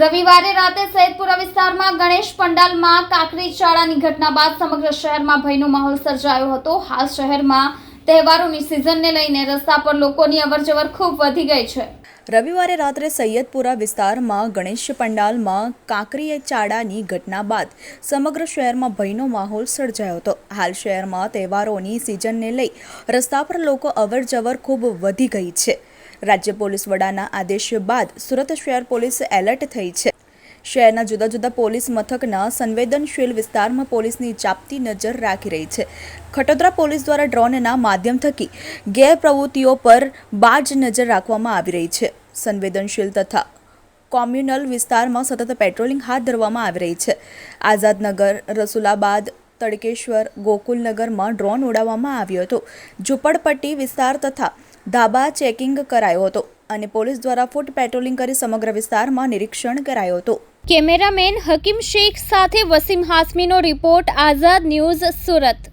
રવિવારે રાતે સૈયદપુરા વિસ્તારમાં ગણેશ પંડાલમાં કાકરી ચાળાની ઘટના બાદ સમગ્ર શહેરમાં ભયનો માહોલ સર્જાયો હતો. હાલ શહેરમાં તહેવારોની સિઝનને લઈને રસ્તા પર લોકોની અવરજવર ખૂબ વધી ગઈ છે. રવિવારે રાત્રે સૈયદપુરા વિસ્તારમાં ગણેશ પંડાલમાં કાંકરી ચાડાની ઘટના બાદ સમગ્ર શહેરમાં ભયનો માહોલ સર્જાયો હતો. હાલ શહેરમાં તહેવારોની સિઝનને લઈ રસ્તા પર લોકો અવરજવર ખૂબ વધી ગઈ છે. રાજ્ય પોલીસ વડાના આદેશ બાદ સુરત શહેર પોલીસ એલર્ટ થઈ છે. શહેરના જુદા જુદા પોલીસ મથકના સંવેદનશીલ વિસ્તારમાં પોલીસની ચાપતી નજર રાખી રહી છે. ખટોદરા પોલીસ દ્વારા ડ્રોનના માધ્યમ થકી ગેરપ્રવૃત્તિઓ પર બાજ નજર રાખવામાં આવી રહી છે. સંવેદનશીલ તથા કોમ્યુનલ વિસ્તારમાં સતત પેટ્રોલિંગ હાથ ધરવામાં આવી રહી છે. આઝાદનગર, રસુલાબાદ, તડકેશ્વર, ગોકુલનગરમાં ડ્રોન ઉડાવવામાં આવ્યો હતો. ઝુંપડપટ્ટી વિસ્તાર તથા ધાબા ચેકિંગ કરાયો હતો અને પોલીસ દ્વારા ફૂટ પેટ્રોલિંગ કરી સમગ્ર વિસ્તારમાં નિરીક્ષણ કરાયો હતો. કેમેરામેન હકીમ શેખ સાથે વસીમ હાસમીનો રિપોર્ટ આઝાદ ન્યૂઝ સુરત.